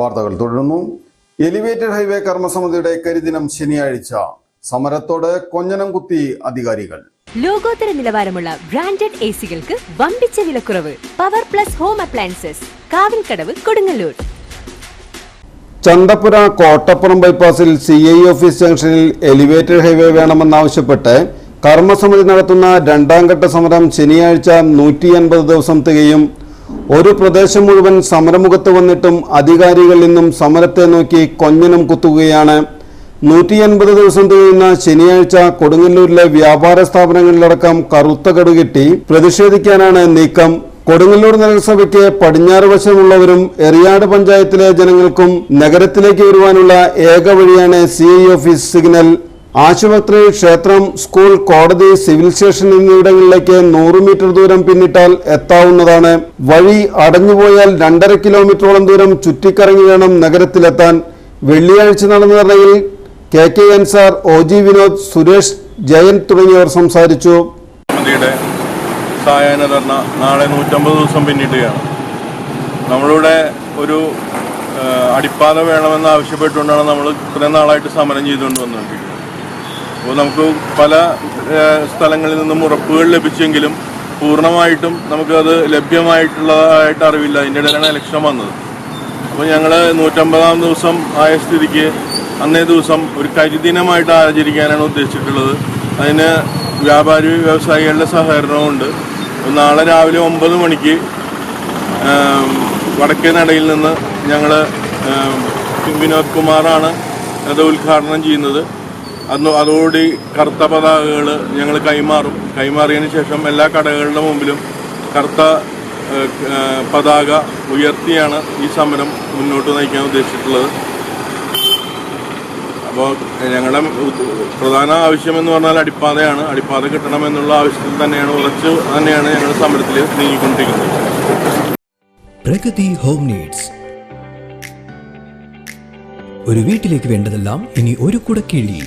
വാർത്തകൾ തുടരുന്നു. Elevated highway കർമ്മസമിതിയുടെ കരിദിനം ശനിയാഴ്ച. സമരത്തോട് കൊഞ്ഞനം കുത്തി അധികാരികൾ. ലോകോത്തര നിലവാരമുള്ള ബ്രാൻഡഡ് എ സികൾക്ക് വമ്പിച്ച വിലക്കുറവ്. Power plus home appliances. Kavilkadavu Kodungallur. Chanthapura Kottappuram ബൈപ്പാസിൽ C I office ജംഗ്ഷനിൽ എലിവേറ്റഡ് ഹൈവേ വേണമെന്നാവശ്യപ്പെട്ട് കർമ്മസമിതി നടത്തുന്ന രണ്ടാം ഘട്ട സമരം ശനിയാഴ്ച നൂറ്റി അൻപത് ദിവസം തികയും ഒരു പ്രദേശം മുഴുവൻ സമരമുഖത്ത് വന്നിട്ടും അധികാരികളിൽ നിന്നും സമരത്തെ നോക്കി കൊഞ്ഞനം കുത്തുകയാണ്. നൂറ്റി അൻപത് ദിവസം തികയുന്ന ശനിയാഴ്ച കൊടുങ്ങല്ലൂരിലെ വ്യാപാര സ്ഥാപനങ്ങളിലടക്കം കറുത്ത കടുകിട്ടി പ്രതിഷേധിക്കാനാണ് നീക്കം. കൊടുങ്ങല്ലൂർ നഗരസഭയ്ക്ക് പടിഞ്ഞാറ് വശമുള്ളവരും എറിയാട് പഞ്ചായത്തിലെ ജനങ്ങൾക്കും നഗരത്തിലേക്ക് വരുവാനുള്ള ഏക വഴിയാണ് സി ഓഫീസ് സിഗ്നൽ. ആശുപത്രി ക്ഷേത്രം സ്കൂൾ കോടതി സിവിൽ സ്റ്റേഷൻ എന്നിവിടങ്ങളിലേക്ക് നൂറ് മീറ്റർ ദൂരം പിന്നിട്ടാൽ എത്താവുന്നതാണ്. വഴി അടഞ്ഞുപോയാൽ രണ്ടര കിലോമീറ്ററോളം ദൂരം ചുറ്റിക്കറങ്ങി വേണം നഗരത്തിലെത്താൻ. വെള്ളിയാഴ്ച നടന്ന ധർണയിൽ K K Ansar O G Vinod Suresh Jayan തുടങ്ങിയവർ സംസാരിച്ചു. നാളെ നൂറ്റമ്പത് ദിവസം പിന്നിട്ടുകയാണ് നമ്മളിവിടെ ഒരു അടിപ്പാത വേണമെന്ന് ആവശ്യപ്പെട്ടുകൊണ്ടാണ് നമ്മൾ ഇത്രയും നാളായിട്ട് സമരം ചെയ്തുകൊണ്ട് വന്നുകൊണ്ടിരിക്കുന്നത്. അപ്പോൾ നമുക്ക് പല സ്ഥലങ്ങളിൽ നിന്നും ഉറപ്പുകൾ ലഭിച്ചെങ്കിലും പൂർണമായിട്ടും നമുക്കത് ലഭ്യമായിട്ടുള്ളതായിട്ട് അറിവില്ല. അതിന്റെ ഇടയിലാണ് ഇലക്ഷൻ വന്നത്. അപ്പോൾ ഞങ്ങൾ നൂറ്റമ്പതാം ദിവസം ആയ സ്ഥിതിക്ക് അന്നേ ദിവസം ഒരു കരിദിനമായിട്ട് ആചരിക്കാനാണ് ഉദ്ദേശിച്ചിട്ടുള്ളത്. അതിന് വ്യാപാരി വ്യവസായികളുടെ സഹകരണമുണ്ട് നാളെ രാവിലെ ഒമ്പത് മണിക്ക് വടക്കേ നടയിൽ നിന്ന് ഞങ്ങൾ വിനോദ് കുമാറാണ് അത് ഉദ്ഘാടനം ചെയ്യുന്നത്. അന്ന് അതോടുകൂടി കറുത്ത പതാകകൾ ഞങ്ങൾ കൈമാറും. കൈമാറിയതിന് ശേഷം എല്ലാ കടകളുടെ മുമ്പിലും കറുത്ത പതാക ഉയർത്തിയാണ് ഈ സമരം മുന്നോട്ട് നയിക്കാൻ ഉദ്ദേശിച്ചിട്ടുള്ളത്. അപ്പോൾ ഞങ്ങളുടെ പ്രധാന ആവശ്യമെന്ന് പറഞ്ഞാൽ അടിപ്പാതയാണ്. അടിപ്പാത കിട്ടണമെന്നുള്ള ആവശ്യത്തിൽ തന്നെയാണ് ഉറച്ച് തന്നെയാണ് ഞങ്ങൾ സമരത്തിൽ നീങ്ങിക്കൊണ്ടിരിക്കുന്നത്. Pragathi home needs. ഒരു വീട്ടിലേക്ക് വേണ്ടതെല്ലാം ഇനി ഒരു കുടക്കീഴിൽ.